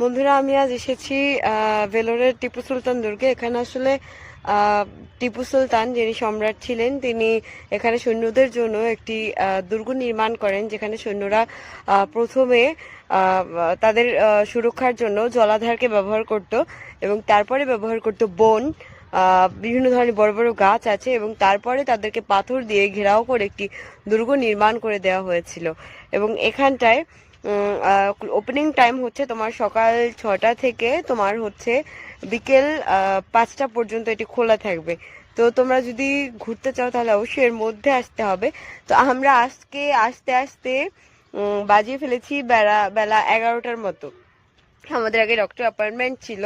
বন্ধুরা, আমি আজ এসেছি ভেলোরের টিপু সুলতান দুর্গে। এখানে আসলে টিপু সুলতান যিনি সম্রাট ছিলেন, তিনি এখানে সৈন্যদের জন্য একটি দুর্গ নির্মাণ করেন, যেখানে সৈন্যরা প্রথমে তাদের সুরক্ষার জন্য জলাধারকে ব্যবহার করত এবং তারপরে ব্যবহার করত বন বিভিন্ন ধরনের বড় বড় গাছ আছে এবং তারপরে তাদেরকে পাথর দিয়ে ঘেরাও করে একটি দুর্গ নির্মাণ করে দেওয়া হয়েছিল। এবং এখানটায় ওপেনিং টাইম হচ্ছে তোমার সকাল ছটা থেকে তোমার হচ্ছে বিকেল পাঁচটা পর্যন্ত এটি খোলা থাকবে। তো তোমরা যদি ঘুরতে চাও তাহলে অবশ্যই এর মধ্যে আসতে হবে। তো আমরা আজকে আস্তে আস্তে বাজিয়ে ফেলেছি বেলা বেলা এগারোটার মতো। আমাদের আগে ডক্টর অ্যাপয়েন্টমেন্ট ছিল।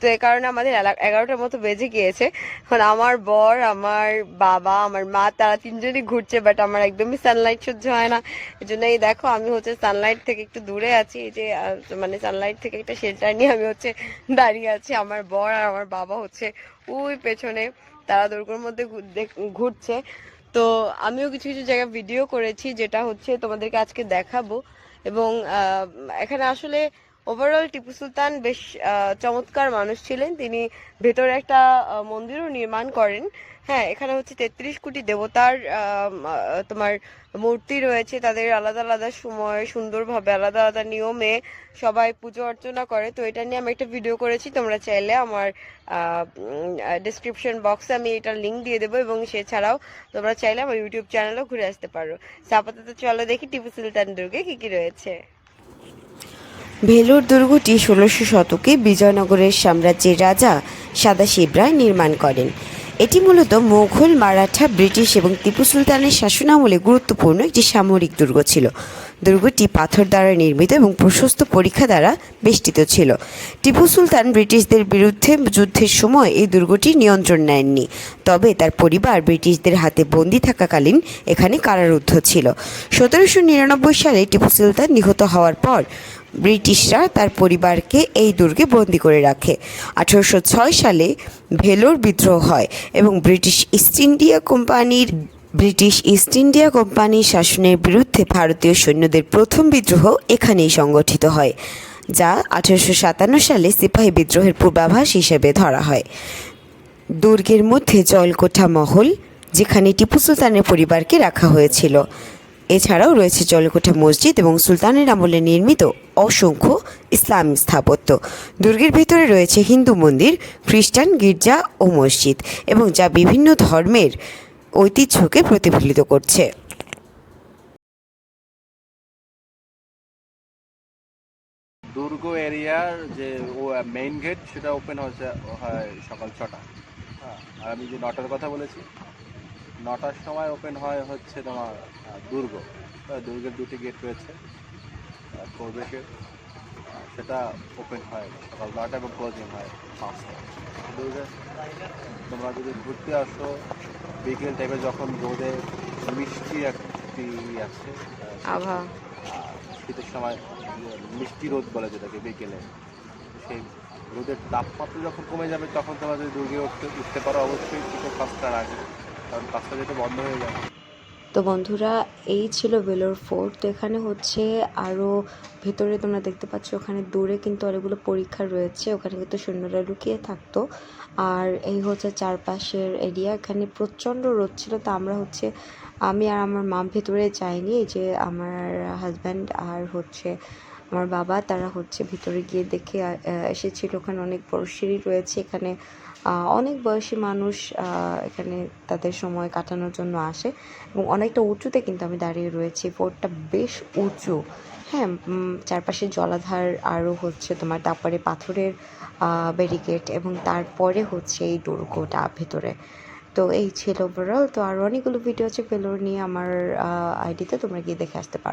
তো এ কারণে আমাদের এগারোটার মতো বেজে গিয়েছে। এখন আমার বর, আমার বাবা, আমার মা, তারা তিনজনই ঘুরছে বাট আমার একদমই সানলাইট সহ্য হয় না। এই জন্য এই দেখো, আমি হচ্ছে সানলাইট থেকে একটু দূরে আছি, এই যে মানে সানলাইট থেকে একটা শেল্টার নিয়ে আমি হচ্ছে দাঁড়িয়ে আছি। আমার বর আর আমার বাবা হচ্ছে ওই পেছনে, তারা দুর্গর মধ্যে ঘুরছে। তো আমিও কিছু কিছু জায়গায় ভিডিও করেছি, যেটা হচ্ছে তোমাদেরকে আজকে দেখাবো। এবং এখানে আসলে ওভারঅল টিপু সুলতান বেশ চমৎকার মানুষ ছিলেন। তিনি ভেতরে একটা মন্দিরও নির্মাণ করেন। হ্যাঁ এখানে হচ্ছে তেত্রিশ কোটি দেবতার তোমার মূর্তি রয়েছে। তাদের আলাদা আলাদা সময়, সুন্দরভাবে আলাদা আলাদা নিয়মে সবাই পুজো অর্চনা করে। তো এটা নিয়ে আমি একটা ভিডিও করেছি, তোমরা চাইলে আমার ডিসক্রিপশন বক্সে আমি এটা লিঙ্ক দিয়ে দেবো এবং সেছাড়াও তোমরা চাইলে আমার ইউটিউব চ্যানেলও ঘুরে আসতে পারো। আপাতত চলো দেখি টিপু সুলতান দুর্গে কী কী রয়েছে। ভেলোর দুর্গটি ষোলোশো শতকে বিজয়নগরের সাম্রাজ্যের রাজা সাদাশিব রায় নির্মাণ করেন। এটি মূলত মোঘল, মারাঠা, ব্রিটিশ এবং টিপু সুলতানের শাসনামলে গুরুত্বপূর্ণ একটি সামরিক দুর্গ ছিল। দুর্গটি পাথর দ্বারা নির্মিত এবং প্রশস্ত পরীক্ষা দ্বারা বেষ্টিত ছিল। টিপু সুলতান ব্রিটিশদের বিরুদ্ধে যুদ্ধের সময় এই দুর্গটি নিয়ন্ত্রণ নেননি, তবে তার পরিবার ব্রিটিশদের হাতে বন্দী থাকাকালীন এখানে কারারুদ্ধ ছিল। সতেরোশো নিরানব্বই সালে টিপু সুলতান নিহত হওয়ার পর ব্রিটিশরা তার পরিবারকে এই দুর্গে বন্দি করে রাখে। আঠারোশো ছয় সালে ভেলোর বিদ্রোহ হয় এবং ব্রিটিশ ইস্ট ইন্ডিয়া কোম্পানির, ব্রিটিশ ইস্ট ইন্ডিয়া কোম্পানির শাসনের বিরুদ্ধে ভারতীয় সৈন্যদের প্রথম বিদ্রোহ এখানেই সংগঠিত হয়, যা আঠারোশো সাতান্ন সালে সিপাহী বিদ্রোহের পূর্বাভাস হিসেবে ধরা হয়। দুর্গের মধ্যে জলকোঠা মহল, যেখানে টিপু সুলতানের পরিবারকে রাখা হয়েছিল। এছাড়াও রয়েছে জলকোঠা মসজিদ এবং সুলতানের আমলে নির্মিত অসংখ্য ইসলামী স্থাপত্য। দুর্গের ভেতরে রয়েছে হিন্দু মন্দির, খ্রিস্টান গির্জা ও মসজিদ এবং যা বিভিন্ন ধর্মের ঐতিহ্যকে প্রতিফলিত করছে। দুর্গ এরিয়ার যে মেইন গেট সেটা ওপেন হচ্ছে হয় সকাল ছটা। আর আমি যে নটার কথা বলেছি নটার সময় ওপেন হয় হচ্ছে তোমার দুর্গ। দুর্গের দুটি গেট রয়েছে প্রবেশের। সেটা ওপেন হয় সকাল নটা এবং ক্লোজিং হয় পাঁচটা। দুর্গে তোমরা যদি ঘুরতে আসো বিকেল টাইমে যখন রোদে মিষ্টি একটি আছে শীতের সময় মিষ্টি রোদ বলে যেটাকে বিকেলে সেই রোদের তাপমাত্রা যখন কমে যাবে তখন তোমরা যদি দুর্গে উঠতে উঠতে পারো অবশ্যই টিকিট পাঁচটার আগে। কারণ পাঁচটা যেটা বন্ধ হয়ে যায়। তো বন্ধুরা, এই ছিল বেলোর ফোর্ট। তো এখানে হচ্ছে আরও ভেতরে তোমরা দেখতে পাচ্ছ, ওখানে দূরে কিন্তু অনেকগুলো পরীক্ষা রয়েছে। ওখানে কিন্তু সৈন্যরা লুকিয়ে থাকতো। আর এই হচ্ছে চারপাশের এরিয়া এখানে প্রচণ্ড রোদ ছিল, তো আমরা হচ্ছে, আমি আর আমার মা ভেতরে যাইনি। যে আমার হাজব্যান্ড আর হচ্ছে আমার বাবা, তারা হচ্ছে ভিতরে গিয়ে দেখে এসেছিল। ওখানে অনেক বড় সিঁড়ি রয়েছে। এখানে অনেক বয়সী মানুষ এখানে তাদের সময় কাটানোর জন্য আসে এবং অনেকটা উঁচুতে কিন্তু আমি দাঁড়িয়ে রয়েছি। ফোর্টটা বেশ উঁচু। হ্যাঁ চারপাশে জলাধার আরও হচ্ছে তোমার, তারপরে পাথরের ব্যারিকেড এবং তারপরে হচ্ছে এই দুর্গটা ভেতরে। তো এই ছিল ওভারঅল তো আর অনেকগুলো ভিডিও আছে ফেলোর নিয়ে আমার আইডিতে তোমরা গিয়ে দেখে আসতে পারো।